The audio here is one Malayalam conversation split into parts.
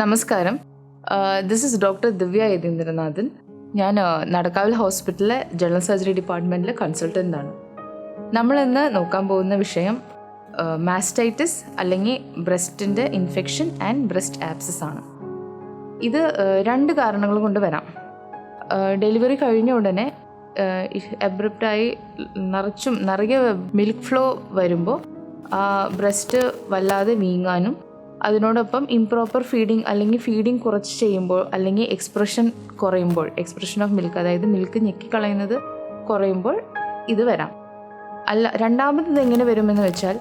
നമസ്കാരം. This is doctor Divya Yatheendranathan. ഞാൻ നടക്കാവിൽ ഹോസ്പിറ്റലിലെ ജനറൽ സർജറി ഡിപ്പാർട്ട്മെന്റിലെ കൺസൾട്ടന്റ് ആണ്. നമ്മളിന്ന് നോക്കാൻ പോകുന്ന വിഷയം മാസ്റ്റൈറ്റിസ് അല്ലെങ്കിൽ ബ്രസ്റ്റിന്റെ ഇൻഫെക്ഷൻ ആൻഡ് ബ്രസ്റ്റ് ആപ്സസ് ആണ്. ഇത് രണ്ട് കാരണങ്ങൾ കൊണ്ട് വരാം. ഡെലിവറി കഴിഞ്ഞ ഉടനെ എബ്രപ്റ്റായി നിറച്ചും നിറയെ മിൽക്ക് ഫ്ലോ വരുമ്പോൾ ആ ബ്രസ്റ്റ് വല്ലാതെ വീങ്ങാനും അതിനോടൊപ്പം ഇംപ്രോപ്പർ ഫീഡിങ് അല്ലെങ്കിൽ ഫീഡിങ് കുറച്ച് ചെയ്യുമ്പോൾ അല്ലെങ്കിൽ എക്സ്പ്രഷൻ കുറയുമ്പോൾ എക്സ്പ്രഷൻ ഓഫ് മിൽക്ക് അതായത് മിൽക്ക് ഞെക്കിക്കളയുന്നത് കുറയുമ്പോൾ ഇത് വരാം. അല്ല രണ്ടാമത്തത് എങ്ങനെ വരുമെന്ന് വെച്ചാൽ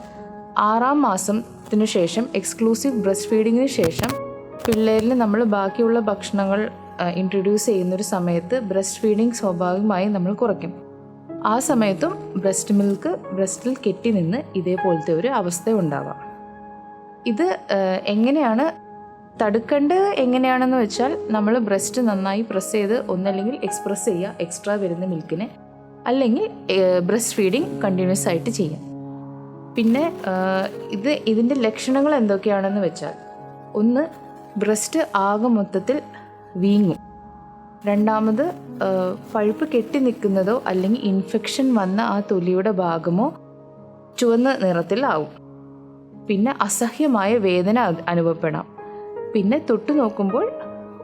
ആറാം മാസത്തിനു ശേഷം എക്സ്ക്ലൂസീവ് ബ്രസ്റ്റ് ഫീഡിങ്ങിന് ശേഷം പിള്ളേരിൽ നമ്മൾ ബാക്കിയുള്ള ഭക്ഷണങ്ങൾ ഇൻട്രൊഡ്യൂസ് ചെയ്യുന്നൊരു സമയത്ത് ബ്രസ്റ്റ് ഫീഡിങ് സ്വാഭാവികമായി നമ്മൾ കുറയ്ക്കും. ആ സമയത്തും ബ്രസ്റ്റ് മിൽക്ക് ബ്രസ്റ്റിൽ കെട്ടി നിന്ന് ഇതേപോലത്തെ ഒരു അവസ്ഥ ഉണ്ടാവാം. ഇത് എങ്ങനെയാണ് തടുക്കേണ്ടത് എങ്ങനെയാണെന്ന് വെച്ചാൽ നമ്മൾ ബ്രസ്റ്റ് നന്നായി പ്രസ് ചെയ്ത് ഒന്നല്ലെങ്കിൽ എക്സ്പ്രസ് ചെയ്യുക എക്സ്ട്രാ വരുന്ന മിൽക്കിനെ. അല്ലെങ്കിൽ ബ്രസ്റ്റ് ഫീഡിങ് കണ്ടിന്യൂസ് ആയിട്ട് ചെയ്യാം പിന്നെ ഇത് ഇതിന്റെ ലക്ഷണങ്ങൾ എന്തൊക്കെയാണെന്ന് വെച്ചാൽ ഒന്ന് ബ്രസ്റ്റ് ആകെ മൊത്തത്തിൽ വീങ്ങും. രണ്ടാമത് പഴുപ്പ് കെട്ടി നിൽക്കുന്നതോ അല്ലെങ്കിൽ ഇൻഫെക്ഷൻ വന്ന ആ തൊലിയുടെ ഭാഗമോ ചുവന്ന നിറത്തിലാവും. പിന്നെ അസഹ്യമായ വേദന അനുഭവപ്പെടാം. പിന്നെ തൊട്ടു നോക്കുമ്പോൾ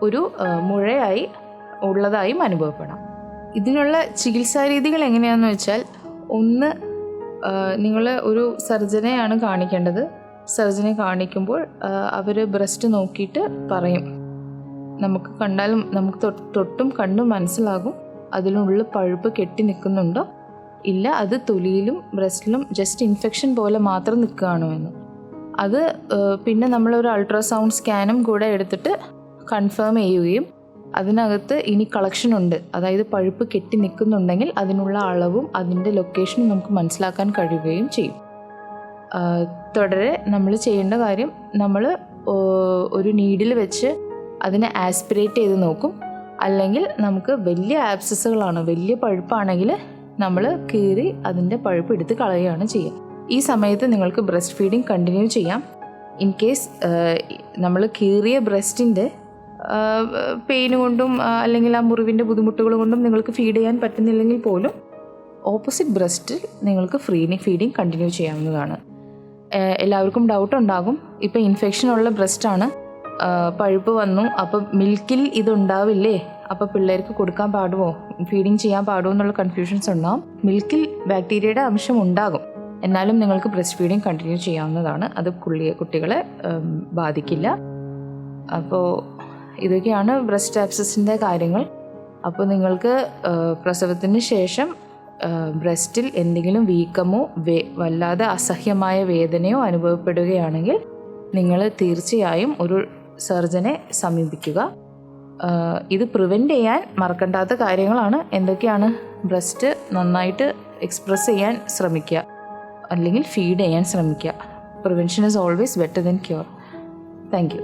ഒരു മുഴയായി ഉള്ളതായും അനുഭവപ്പെടാം. ഇതിനുള്ള ചികിത്സാ രീതികൾ എങ്ങനെയാണെന്ന് വെച്ചാൽ ഒന്ന് നിങ്ങൾ ഒരു സർജനെയാണ് കാണിക്കേണ്ടത്. സർജനെ കാണിക്കുമ്പോൾ അവർ ബ്രസ്റ്റ് നോക്കിയിട്ട് പറയും. നമുക്ക് കണ്ടാലും നമുക്ക് തൊട്ടും കണ്ടും മനസ്സിലാകും. അതിനുള്ളിൽ പഴുപ്പ് കെട്ടി നിൽക്കുന്നുണ്ടോ? ഇല്ല അത് തൊലിയിലും ബ്രസ്റ്റിലും ജസ്റ്റ് ഇൻഫെക്ഷൻ പോലെ മാത്രം നിൽക്കുകയാണോ എന്ന്. അത് പിന്നെ നമ്മളൊരു അൾട്രാസൗണ്ട് സ്കാനും കൂടെ എടുത്തിട്ട് കൺഫേം ചെയ്യുകയും അതിനകത്ത് ഇനി കളക്ഷൻ ഉണ്ട്. അതായത് പഴുപ്പ് കെട്ടി നിൽക്കുന്നുണ്ടെങ്കിൽ അതിനുള്ള അളവും അതിന്റെ ലൊക്കേഷനും നമുക്ക് മനസ്സിലാക്കാൻ കഴിയുകയും ചെയ്യും. തുടരെ നമ്മൾ ചെയ്യേണ്ട കാര്യം നമ്മൾ ഒരു നീഡിൽ വെച്ച് അതിനെ ആസ്പിറേറ്റ് ചെയ്ത് നോക്കും. അല്ലെങ്കിൽ നമുക്ക് വലിയ ആപ്സസുകളാണ് വലിയ പഴുപ്പാണെങ്കിൽ നമ്മൾ കീറി അതിന്റെ പഴുപ്പ് എടുത്ത് കളയുകയാണ് ചെയ്യുക. ഈ സമയത്ത് നിങ്ങൾക്ക് ബ്രസ്റ്റ് ഫീഡിങ് കണ്ടിന്യൂ ചെയ്യാം. ഇൻ കേസ് നമ്മൾ കീറിയ ബ്രസ്റ്റിന്റെ പെയിൻ കൊണ്ടും അല്ലെങ്കിൽ ആ മുറിവിന്റെ ബുദ്ധിമുട്ടുകൾ കൊണ്ടും നിങ്ങൾക്ക് ഫീഡ് ചെയ്യാൻ പറ്റുന്നില്ലെങ്കിൽ പോലും ഓപ്പോസിറ്റ് ബ്രസ്റ്റിൽ നിങ്ങൾക്ക് ഫ്രീ ഫീഡിങ് കണ്ടിന്യൂ ചെയ്യാവുന്നതാണ്. എല്ലാവർക്കും ഡൗട്ട് ഉണ്ടാകും. ഇപ്പം ഇൻഫെക്ഷൻ ഉള്ള ബ്രസ്റ്റാണ് പഴുപ്പ് വന്നു. അപ്പം മിൽക്കിൽ ഇതുണ്ടാവില്ലേ? അപ്പോൾ പിള്ളേർക്ക് കൊടുക്കാൻ പാടുമോ ഫീഡിങ് ചെയ്യാൻ പാടുമോ എന്നുള്ള കൺഫ്യൂഷൻസ് ഉണ്ടാകും മിൽക്കിൽ ബാക്ടീരിയയുടെ അംശം ഉണ്ടാകും. എന്നാലും നിങ്ങൾക്ക് ബ്രസ്റ്റ് ഫീഡിങ് കണ്ടിന്യൂ ചെയ്യാവുന്നതാണ്. അത് കുള്ളിയെ കുട്ടികളെ ബാധിക്കില്ല. അപ്പോൾ ഇതൊക്കെയാണ് ബ്രസ്റ്റ് ആപ്സസിന്റെ കാര്യങ്ങൾ. അപ്പോൾ നിങ്ങൾക്ക് പ്രസവത്തിന് ശേഷം ബ്രസ്റ്റിൽ എന്തെങ്കിലും വീക്കമോ വേ വല്ലാതെ അസഹ്യമായ വേദനയോ അനുഭവപ്പെടുകയാണെങ്കിൽ നിങ്ങൾ തീർച്ചയായും ഒരു സർജനെ സമീപിക്കുക. ഇത് പ്രിവെന്റ് ചെയ്യാൻ മറക്കണ്ടാത്ത കാര്യങ്ങളാണ്. എന്തൊക്കെയാണ് ബ്രസ്റ്റ് നന്നായിട്ട് എക്സ്പ്രസ് ചെയ്യാൻ ശ്രമിക്കുക. അല്ലെങ്കിൽ ഫീഡ് ചെയ്യാൻ ശ്രമിക്കുക. Prevention is always better than cure thank you